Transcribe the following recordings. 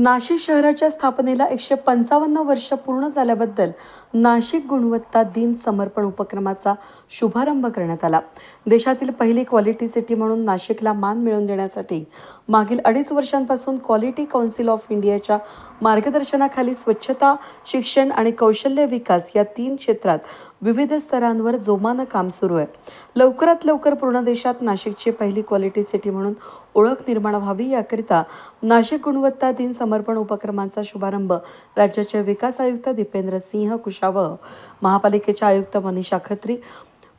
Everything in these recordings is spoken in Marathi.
नाशिक शहराच्या स्थापनेला एकशे पंचावन्न वर्ष पूर्ण झाल्याबद्दल नाशिक गुणवत्ता दिन समर्पण उपक्रमाचा शुभारंभ करण्यात आला. देशातील पहिली क्वालिटी सिटी म्हणून नाशिकला मान मिळवून देण्यासाठी मागील अडीच वर्षांपासून क्वालिटी काउन्सिल ऑफ इंडियाच्या मार्गदर्शनाखाली स्वच्छता शिक्षण आणि कौशल्य विकास या तीन क्षेत्रात विविध स्तरांवर जोमानं काम सुरू आहे. लवकरात लवकर पूर्ण देशात नाशिकची पहिली क्वालिटी सिटी म्हणून ओळख निर्माण व्हावी याकरिता नाशिक गुणवत्ता दिन समर्पण उपक्रमांचा शुभारंभ राज्याचे विकास आयुक्त दीपेंद्र सिंह कुशावह महापालिकेच्या आयुक्त मनीषा खत्री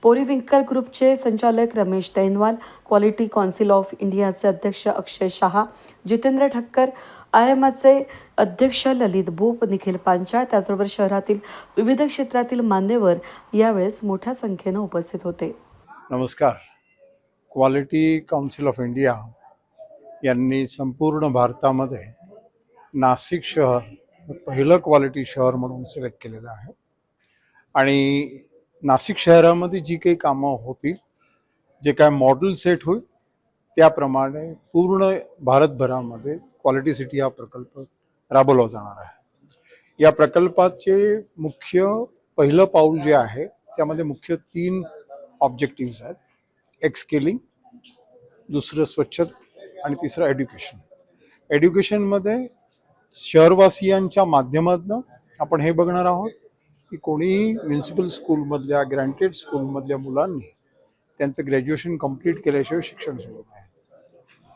पोरीविंकल ग्रुपचे संचालक Ramesh Tainwal quality council of इंडियाचे अध्यक्ष अक्षय शहा जितेंद्र ठक्कर आय एमचे अध्यक्ष ललित बोप निखिल पांचाळ त्याचबरोबर शहरातील विविध क्षेत्रातील मान्यवर यावेळेस मोठ्या संख्येनं उपस्थित होते. नमस्कार. क्वालिटी काउन्सिल ऑफ इंडिया यांनी संपूर्ण भारतामध्ये नाशिक शहर पहिलं क्वालिटी शहर म्हणून सिलेक्ट केलेलं आहे. आणि नाशिक शहरामध्ये जी काही कामं होतील जे काय मॉडेल सेट होईल त्याप्रमाणे पूर्ण भारतभरामध्ये क्वालिटी सिटी हा प्रकल्प राबवला जाणार आहे. या प्रकल्पाचे मुख्य पहिलं पाऊल जे आहे त्यामध्ये मुख्य तीन ऑब्जेक्टिव्स आहेत. एक दुसरं स्वच्छता आणि तिसरं एड्युकेशन एड्युकेशनमध्ये शहरवासियांच्या माध्यमातून आपण हे बघणार आहोत की कोणी म्युन्सिपल स्कूलमधल्या ग्रँटेड स्कूलमधल्या मुलांनी त्यांचं ग्रॅज्युएशन कंप्लीट केल्याशिवाय शिक्षण सुरू नाही.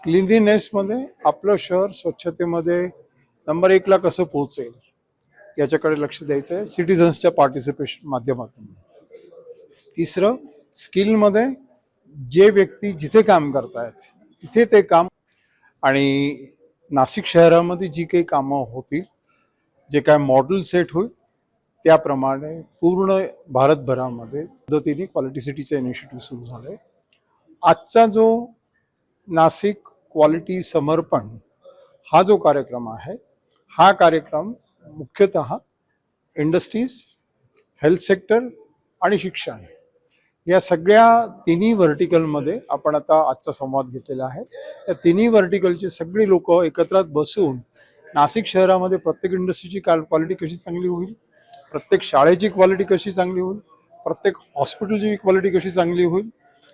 क्लिनलीनेसमध्ये आपलं शहर स्वच्छतेमध्ये नंबर एकला कसं पोहोचेल याच्याकडे लक्ष द्यायचं आहे सिटिझन्सच्या पार्टिसिपेशन माध्यमातून. तिसरं स्किलमध्ये जे व्यक्ती जिथे काम करतायत तिथे ते काम आणि नाशिक शहरामध्ये जी काही कामं होतील जे काय मॉडेल सेट होईल त्याप्रमाणे पूर्ण भारतभरामध्ये पद्धतीने क्वालिटी सिटीचा इनिशिएटिव्ह सुरू झाले. आजचा जो नाशिक क्वालिटी समर्पण हा जो कार्यक्रम आहे हा कार्यक्रम मुख्यतः इंडस्ट्रीज हेल्थ सेक्टर आणि शिक्षण या सगळ्या तिन्ही व्हर्टिकलमध्ये आपण आता आजचा संवाद घेतलेला आहे. या तिन्ही व्हर्टिकलचे सगळी लोक एकत्रात बसून नाशिक शहरामध्ये प्रत्येक इंडस्ट्रीची क्वालिटी कशी चांगली होईल प्रत्येक शाळेची क्वालिटी कशी चांगली होईल प्रत्येक हॉस्पिटलची क्वालिटी कशी चांगली होईल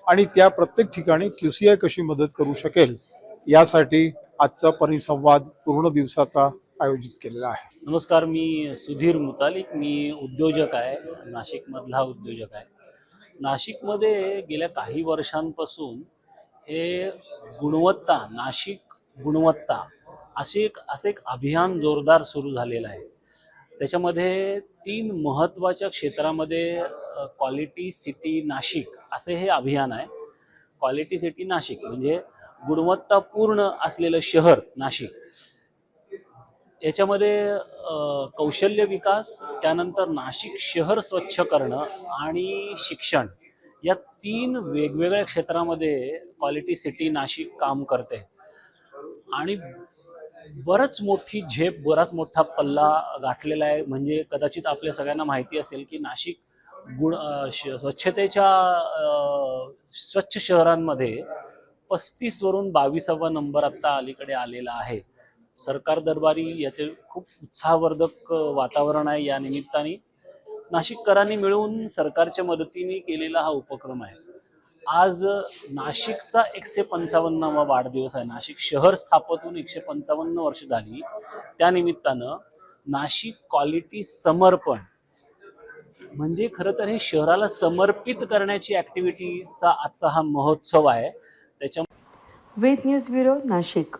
आणि त्या प्रत्येक ठिकाणी क्यू सी आय कशी मदत करू शकेल यासाठी आजचा परिसंवाद पूर्ण दिवसाचा आयोजित केलेला आहे. नमस्कार मी सुधीर मुतालिक मी उद्योजक आहे नाशिकमधला उद्योजक आहे. नाशिकमध्ये गेल्या काही वर्षांपासून हे गुणवत्ता नाशिक गुणवत्ता असे एक असं एक अभियान जोरदार सुरू झालेलं आहे. त्याच्यामध्ये तीन महत्त्वाच्या क्षेत्रामध्ये क्वालिटी सिटी नाशिक असे हे अभियान आहे. क्वालिटी सिटी नाशिक म्हणजे गुणवत्तापूर्ण असलेलं शहर नाशिक. याच्यामध्ये कौशल्य विकास त्यानंतर नाशिक शहर स्वच्छ करणं आणि शिक्षण या तीन वेगवेगळ्या क्षेत्रामध्ये क्वालिटी सिटी नाशिक काम करते. आणि बरंच मोठी झेप बराच मोठा पल्ला गाठलेला आहे. म्हणजे कदाचित आपल्या सगळ्यांना माहिती असेल की नाशिक गुण श- स्वच्छतेच्या स्वच्छ शहरांमध्ये पस्तीसवरून बावीसावा नंबर आत्ता अलीकडे आलेला आहे. सरकार दरबारी याचे खूप उत्साहवर्धक वातावरण आहे या निमित्ताने. नाशिककरांनी मिळून सरकारच्या मदतीने केलेला हा उपक्रम आहे. आज नाशिकचा एकशे पंचावन्नावा वाढदिवस आहे. नाशिक शहर स्थापतून एकशे पंचावन्न वर्ष झाली. त्यानिमित्तानं नाशिक क्वालिटी समर्पण म्हणजे खरं तर हे शहराला समर्पित करण्याची ॲक्टिव्हिटीचा आजचा हा महोत्सव आहे. त्याच्या वेद न्यूज ब्युरो नाशिक.